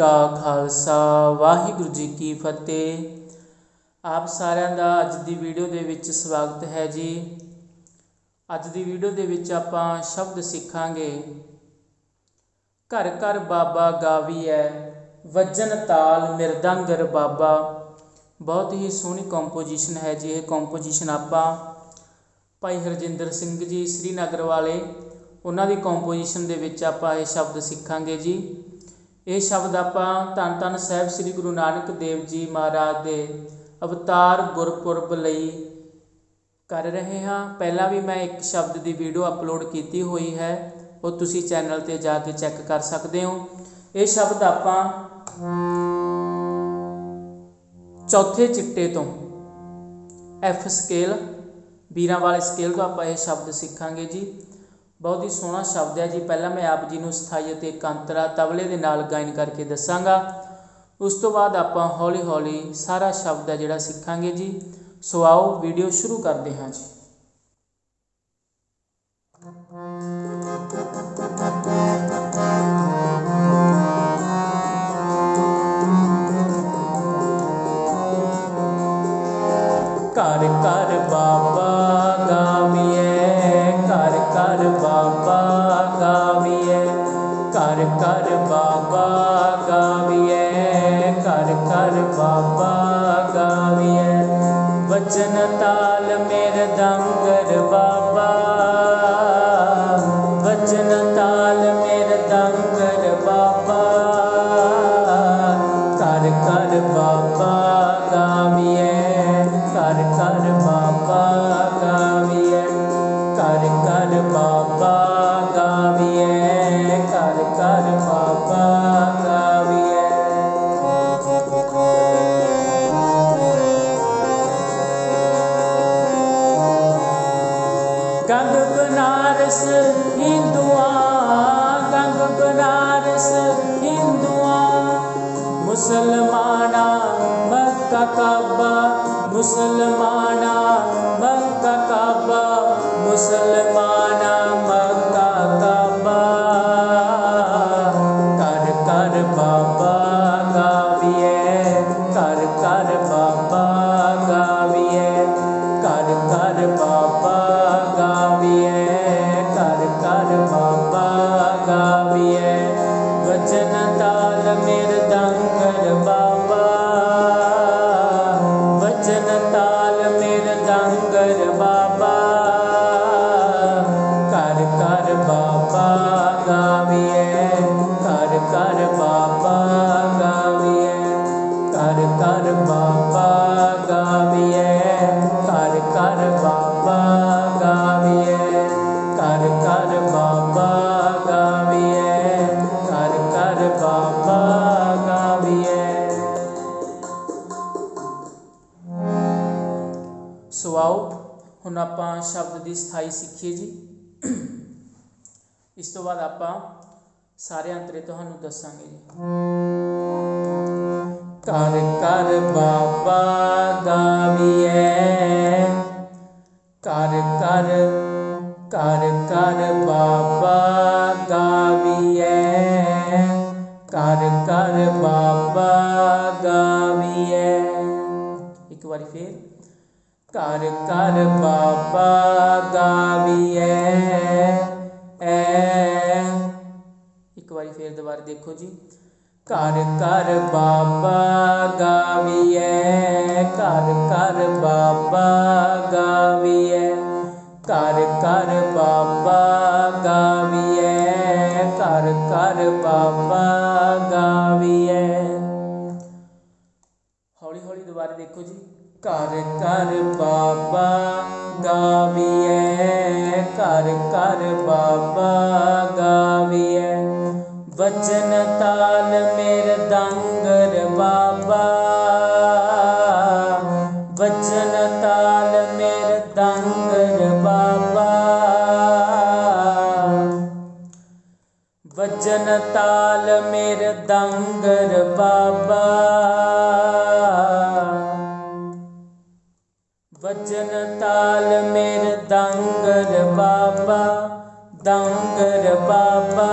ਕਾ ਖਾਲਸਾ, ਵਾਹਿਗੁਰੂ ਜੀ ਕੀ ਫਤਿਹ। ਆਪ ਸਾਰਿਆਂ ਦਾ ਅੱਜ ਦੀ ਵੀਡੀਓ ਦੇ ਵਿੱਚ ਸਵਾਗਤ ਹੈ ਜੀ। ਅੱਜ ਦੀ ਵੀਡੀਓ ਦੇ ਵਿੱਚ ਆਪਾਂ ਸ਼ਬਦ ਸਿੱਖਾਂਗੇ। ਘਰ ਘਰ ਬਾਬਾ ਗਾਵੀਐ, ਵਜਨ ਤਾਲ ਮਿਰਦੰਗਰ ਬਾਬਾ। ਬਹੁਤ ਹੀ ਸੋਹਣੀ ਕੰਪੋਜੀਸ਼ਨ ਹੈ ਜੀ ਇਹ ਕੰਪੋਜੀਸ਼ਨ ਆਪਾਂ। ਭਾਈ ਹਰਜਿੰਦਰ ਸਿੰਘ ਜੀ, ਸ੍ਰੀਨਗਰ ਵਾਲੇ, ਉਹਨਾਂ ਦੀ ਕੰਪੋਜੀਸ਼ਨ ਦੇ ਵਿੱਚ ਆਪਾਂ ਇਹ ਸ਼ਬਦ ਸਿੱਖਾਂਗੇ ਜੀ। ਇਹ ਸ਼ਬਦ ਆਪਾਂ ਧੰਨ ਧੰਨ ਸਾਹਿਬ ਸ੍ਰੀ ਗੁਰੂ ਨਾਨਕ ਦੇਵ ਜੀ ਮਹਾਰਾਜ ਦੇ ਅਵਤਾਰ ਗੁਰਪੁਰਬ ਲਈ ਕਰ ਰਹੇ ਹਾਂ ਪਹਿਲਾਂ ਵੀ ਮੈਂ ਇੱਕ ਸ਼ਬਦ ਦੀ ਵੀਡੀਓ ਅਪਲੋਡ ਕੀਤੀ ਹੋਈ ਹੈ ਉਹ ਤੁਸੀਂ ਚੈਨਲ ਤੇ ਜਾ ਕੇ ਚੈੱਕ ਕਰ ਸਕਦੇ ਹੋ ਇਹ ਸ਼ਬਦ ਆਪਾਂ ਚੌਥੇ ਚਿੱਟੇ ਤੋਂ ਐਫ ਸਕੇਲ ਵੀਰਾਂ ਵਾਲੇ ਸਕੇਲ ਤੋਂ ਆਪਾਂ ਇਹ ਸ਼ਬਦ ਸਿੱਖਾਂਗੇ ਜੀ ਬਹੁਤ ਹੀ ਸੋਹਣਾ ਸ਼ਬਦ ਹੈ ਜੀ ਪਹਿਲਾਂ ਮੈਂ ਆਪ ਜੀ ਨੂੰ ਸਥਾਈ ਅਤੇ ਇਕਾਂਤਰਾ ਤਬਲੇ ਦੇ ਨਾਲ ਗਾਇਨ ਕਰਕੇ ਦੱਸਾਂਗਾ ਉਸ ਤੋਂ ਬਾਅਦ ਆਪਾਂ ਹੌਲੀ ਹੌਲੀ ਸਾਰਾ ਸ਼ਬਦ ਹੈ ਜਿਹੜਾ ਸਿੱਖਾਂਗੇ ਜੀ ਸੋ ਆਓ ਵੀਡੀਓ ਸ਼ੁਰੂ ਕਰਦੇ ਹਾਂ ਜੀ ਘਰ ਘਰ ਬਾਬਾ जनता मुसलमान काबा। मुसलमान ब काबा। मुसलमान निर्दङ्गलपा ਦੀ ਸਥਾਈ ਸਿੱਖੀਏ ਜੀ ਇਸ ਤੋਂ ਬਾਅਦ ਆਪਾਂ ਸਾਰੇ ਅੰਤਰੇ ਤੁਹਾਨੂੰ ਦੱਸਾਂਗੇ ਜੀ ਕਰ ਕਰ ਬਾਬਾ ਗਾਵੀਏ ਕਰ ਕਰ ਕਰ ਕਰ ਬਾਬਾ ਕਰ ਕਰ ਬਾਬਾ ਗਾਵੀਏ ਐ। ਇੱਕ ਵਾਰੀ ਫੇਰ ਦੁਬਾਰਾ ਦੇਖੋ ਜੀ। ਕਰ ਕਰ ਬਾਬਾ ਗਾਵੀਏ ਕਰ ਕਰ ਬਾਬਾ ਗਾਵੀਏ ਕਰ ਕਰ ਬਾਬਾ भजन ताल मेर दंगर बाबा। भजन ताल मेर दंगर बाबा दंगर बाबा।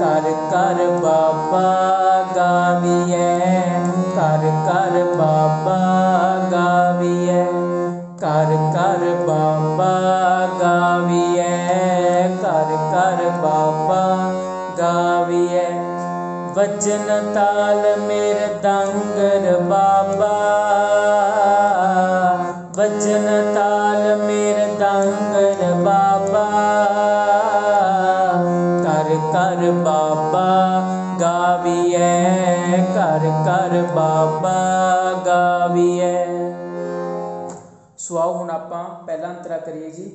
कर कर बाबा गाविए, कर कर बाबा गाविए, कर कर बाबा ਤਾਲ ਮੇਰੇ ਦੰਗਰ ਬਾਬਾ ਵਜਨ ਤਾਲ ਮੇਰੇ ਦੰਗਰ ਬਾਬਾ ਕਰ ਕਰ ਬਾਬਾ ਗਾਵੀਐ ਕਰ ਕਰ ਬਾਬਾ ਗਾਵੀਐ ਸੋ ਆਓ ਹੁਣ ਆਪਾਂ ਪਹਿਲਾ ਅੰਤਰਾ ਕਰੀਏ ਜੀ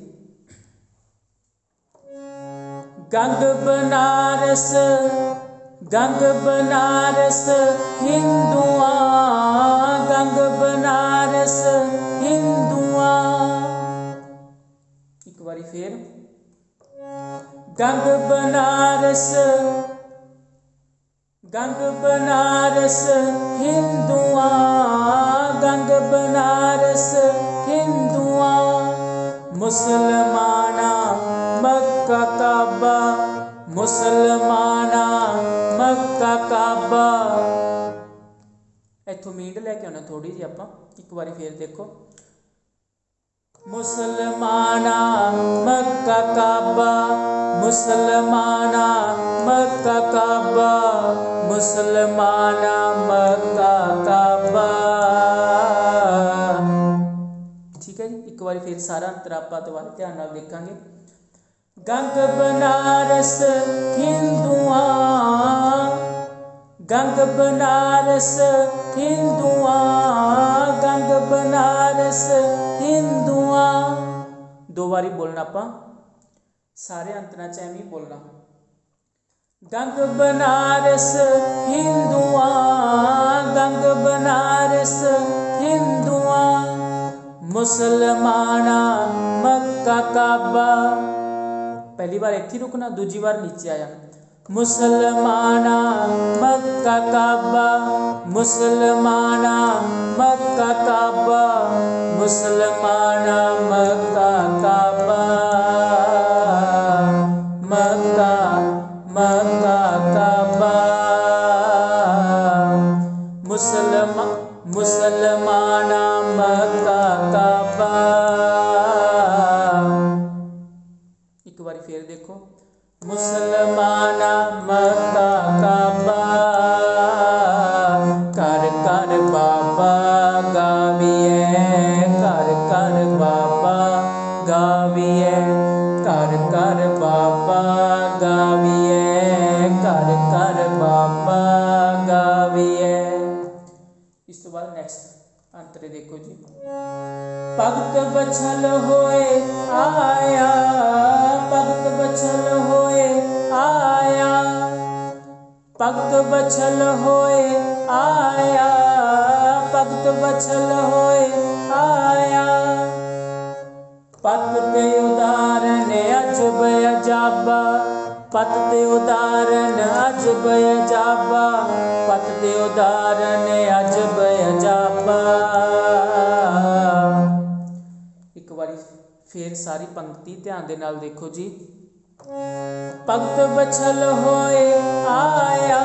ਗੰਗ ਬਨਾਰਸ गंग बनारस हिंदुआ गंग बनारस हिंदुआ एक बारी फिर। गंग बनारस गंग बनारस हिंदुआ गंग बनारस हिंदुआ मुसलमाना मक्का, काबा, मुसलमान ਕਾਬਾ ਇੱਥੋਂ ਮੀਂਡ ਲੈ ਕੇ ਆਉਣਾ ਥੋੜੀ ਜਿਹੀ ਆਪਾਂ ਇੱਕ ਵਾਰੀ ਫੇਰ ਦੇਖੋ ਮੁਸਲਮਾਨਾ ਮੱਕਾ ਕਾਬਾ ਮੁਸਲਮਾਨਾ ਮੱਕਾ ਕਾਬਾ ਮੁਸਲਮਾਨਾ ਮੱਕਾ ਕਾਬਾ ਠੀਕ ਹੈ ਜੀ ਇੱਕ ਵਾਰੀ ਫਿਰ ਸਾਰਾ ਅੰਤਰ ਆਪਾਂ ਦੁਬਾਰਾ ਧਿਆਨ ਨਾਲ ਦੇਖਾਂਗੇ ਗੰਗ ਬਨਾਰਸ ਹਿੰਦੂਆਂ गंग बनारस, हिंदुआ, गंग बनारस, हिंदुआ। दो बारी बोलना पा। सारे अंतना चाहे ही बोलना। गंग बनारस, हिंदुआ, गंग बनारस, हिंदुआ। मुसलमाना, मक्का, काबा। पहली बार एक रुकना, दूजी बार नीचे आया। मुसलमाना मक्का काबा। मुसलमाना मक्का काबा। मुसलमाना मक्का काबा। मक्का मक्का काबा। मुसलमा मुसलमा ਗਾਵੀਏ ਇਸ ਤੋਂ ਬਾਅਦ ਨੈਕਸਟ ਅੰਤਰੇ ਦੇਖੋ ਜੀ ਭਗਤ ਬਛਲ ਹੋਏ ਆਇਆ ਭਗਤ ਬਛਲ ਹੋਏ ਆਇਆ ਭਗਤ ਬਛਲ ਹੋਏ ਆਇਆ ਭਗਤ ਬਛਲ ਹੋਏ ਆਇਆ ਪਤ ਤੇ ਉਦਾਰਨ ਅਜਬ ਅਜਾਬਾ ਪਤ ਤੇ ਉਦਾਰਨ ਅਜਬ ਅਜਾਬਾ ਪਤ ਤੇ ਉਦਾਰਨ ਅਜਬ ਅਜਾਬਾ ਇੱਕ ਵਾਰੀ ਫੇਰ ਸਾਰੀ ਪੰਕਤੀ ਧਿਆਨ ਦੇ ਨਾਲ ਦੇਖੋ ਜੀ। ਭਗਤ ਬਛਲ ਹੋਏ ਆਇਆ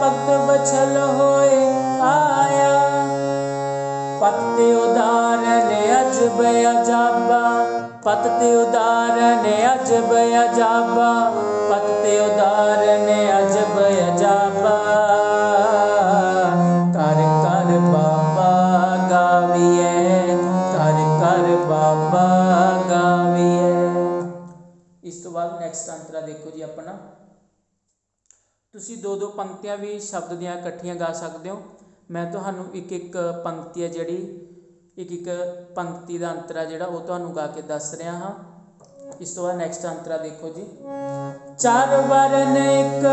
ਭਗਤ ਬਛਲ ਹੋਏ ਆਇਆ। ਪਤ ਤੇ ਉਦਾਰਨ ਅਜਬ ਅਜਾਬਾ ਪਤ ਤੇ ਉਦਾਰਨ ਅਜਬ ਅਜਾਬਾ ਪਤ ਤੇ ਉਦਾਰਨ ਤੁਸੀਂ ਦੋ ਦੋ ਪੰਕਤੀਆਂ ਵੀ ਸ਼ਬਦ ਦੀਆਂ ਇਕੱਠੀਆਂ ਗਾ ਸਕਦੇ ਹੋ ਮੈਂ ਤੁਹਾਨੂੰ ਇੱਕ ਇੱਕ ਪੰਕਤੀ ਹੈ ਜਿਹੜੀ ਇੱਕ ਇੱਕ ਪੰਕਤੀ ਦਾ ਅੰਤਰਾ ਜਿਹੜਾ ਉਹ ਤੁਹਾਨੂੰ ਗਾ ਕੇ ਦੱਸ ਰਿਹਾ ਹਾਂ ਇਸ ਤੋਂ ਬਾਅਦ ਨੈਕਸਟ ਅੰਤਰਾ ਦੇਖੋ ਜੀ ਚਾਰ ਵਰਨ ਇੱਕ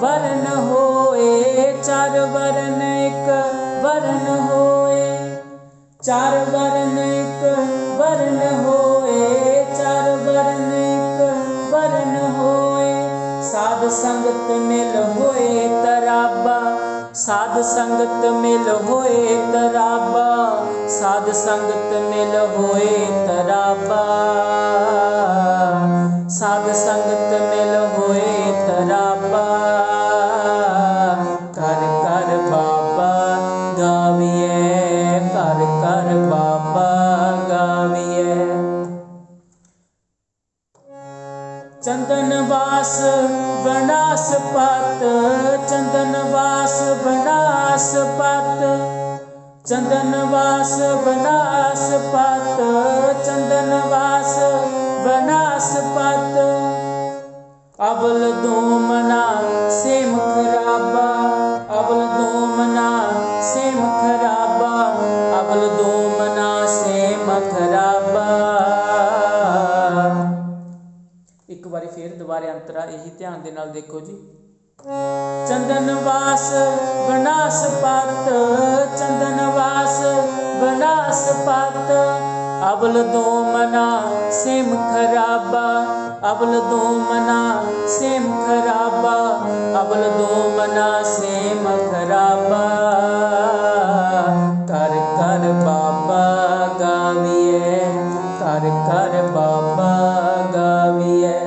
ਵਰਨ ਹੋਏ ਚਾਰ ਵਰਨ ਇੱਕ ਵਰਨ ਹੋਏ ਚਾਰ ਵਰਨ ਇੱਕ ਵਰਨ ਹੋਏ संगत मिल होए तराबा। साध संगत मिल होए तराबा। साध संगत मिल होए तराबा। साध संगत मिल बनास पात चंदन वास बनास पात अबल दोमना, सेम खराबा। अबल दोमना, सेम खराबा। अबल दोमना, सेम खराबा। एक बार फिर दोबारे अंतरा, यही ध्यान दे देखो जी। चंदन वास बनास पात चंदन वास बनास सपाता अबल दो मना, सेम खराबा। अबल दो मना, सेम खराबा। अबल दो मना, सेम खराबा। कर कर बाबा गाविए, कर कर बाबा गाविए।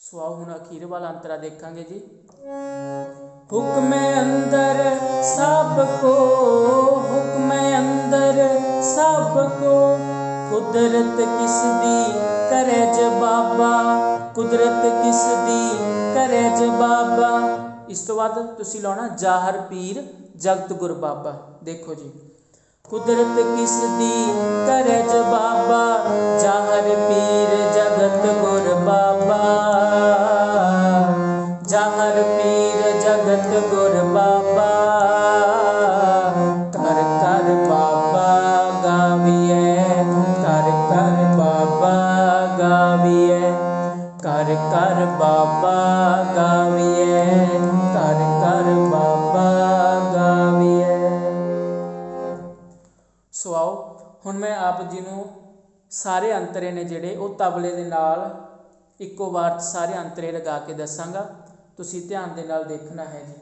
सुहाव अखीर वाला अंतरा देखेंगे जी। हुक्म अंदर सबको ਸਭ ਕੋ ਕੁਦਰਤ ਕਿਸ ਦੀ ਕਰੇ ਜਵਾਬਾ ਕੁਦਰਤ ਕਿਸ ਦੀ ਕਰੇ ਜਵਾਬਾ ਇਸ ਤੋਂ ਬਾਅਦ ਤੁਸੀਂ ਲਾਉਣਾ ਜਾਹਰ ਪੀਰ ਜਗਤ ਗੁਰ ਬਾਬਾ ਦੇਖੋ ਜੀ ਕੁਦਰਤ ਕਿਸ ਦੀ ਕਰੇ ਜਵਾਬਾ ਜਾਹਰ ਪੀਰ ਜਗਤ ਗੁਰ ਬਾਬਾ ਅੰਤਰੇ ਨੇ ਜਿਹੜੇ ਉਹ ਤਬਲੇ ਦੇ ਨਾਲ ਇੱਕੋ ਵਾਰ 'ਚ ਸਾਰੇ ਅੰਤਰੇ ਲਗਾ ਕੇ ਦੱਸਾਂਗਾ ਤੁਸੀਂ ਧਿਆਨ ਦੇ ਨਾਲ ਦੇਖਣਾ ਹੈ ਜੀ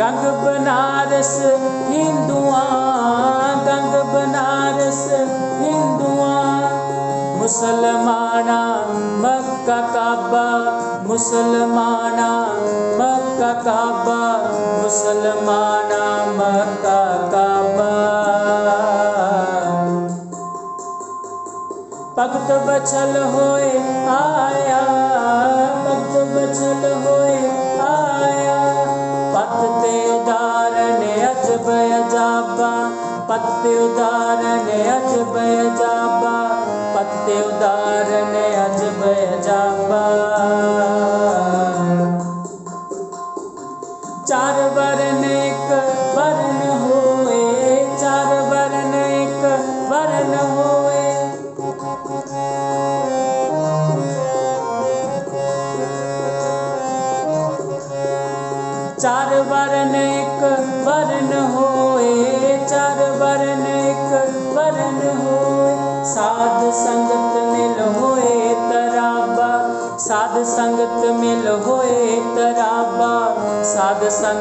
ਗੰਗ ਬਨਾਰਸ ਹਿੰਦੂਆਂ ਗੰਗ ਬਨਾਰਸ ਹਿੰਦੂਆਂ ਮੁਸਲਮਾਨਾ मुसलमाना मक्का काबा मुसलमाना मक्का काबा मुसलमाना मक्का काबा पगत बछल होए आया पगत बछल होए आया पत्ते उदारन अजब अजाबा पत्ते उदारन अजब अजाबा शक्ति उदारने अजब अजाबा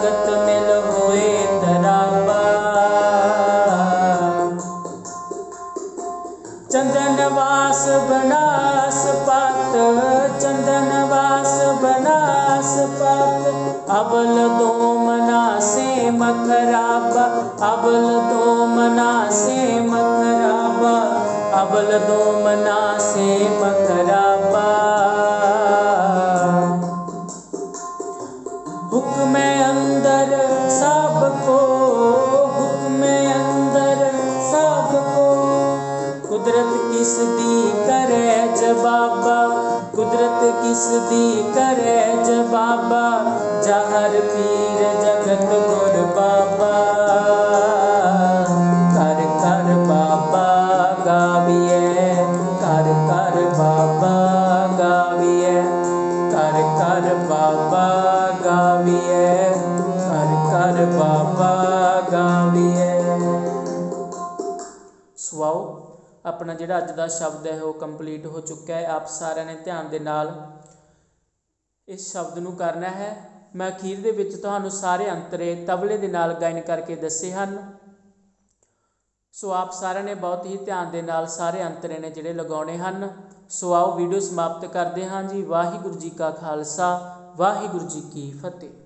ਜਗਤ ਮਿਲ ਹੋਏ ਤਰਾਬਾ ਚੰਦਨ ਵਾਸ ਬਨਾਸ ਪਤ, ਚੰਦਨ ਵਾਸ ਬਨਾਸ ਪਤ। ਅਵਲ ਦੋ ਮਨਾਸੇ ਮਖਰਾਬਾ ਅਵਲ ਦੋ ਮਨਾਸੇ ਮਖਰਾਬਾ ਅਵਲ ਦੋ ਮਨਾਸੇ ਮਖਰਾਬਾ ਬਾਬਾ ਗਾਵੀਏ ਸਵਾਓ ਆਪਣਾ ਜਿਹੜਾ ਅੱਜ ਦਾ ਸ਼ਬਦ ਹੈ, ਉਹ ਕੰਪਲੀਟ ਹੋ ਚੁੱਕਾ ਹੈ। ਆਪ ਸਾਰਿਆਂ ਨੇ ਧਿਆਨ ਦੇ ਨਾਲ ਇਸ ਸ਼ਬਦ ਨੂੰ ਕਰਨਾ ਹੈ। ਮੈਂ ਅਖੀਰ ਦੇ ਵਿੱਚ ਤੁਹਾਨੂੰ ਸਾਰੇ ਅੰਤਰੇ ਤਬਲੇ ਦੇ ਨਾਲ ਗਾਇਨ ਕਰਕੇ ਦੱਸੇ ਹਨ। ਸੋ ਆਪ ਸਾਰਿਆਂ ਨੇ ਬਹੁਤ ਹੀ ਧਿਆਨ ਦੇ ਨਾਲ ਸਾਰੇ ਅੰਤਰੇ ਨੇ ਜਿਹੜੇ ਲਗਾਉਣੇ ਹਨ। ਸੋ ਆਓ, ਵੀਡੀਓ ਸਮਾਪਤ ਕਰਦੇ ਹਾਂ ਜੀ। ਵਾਹਿਗੁਰੂ ਜੀ ਕਾ ਖਾਲਸਾ, ਵਾਹਿਗੁਰੂ ਜੀ ਕੀ ਫਤਿਹ।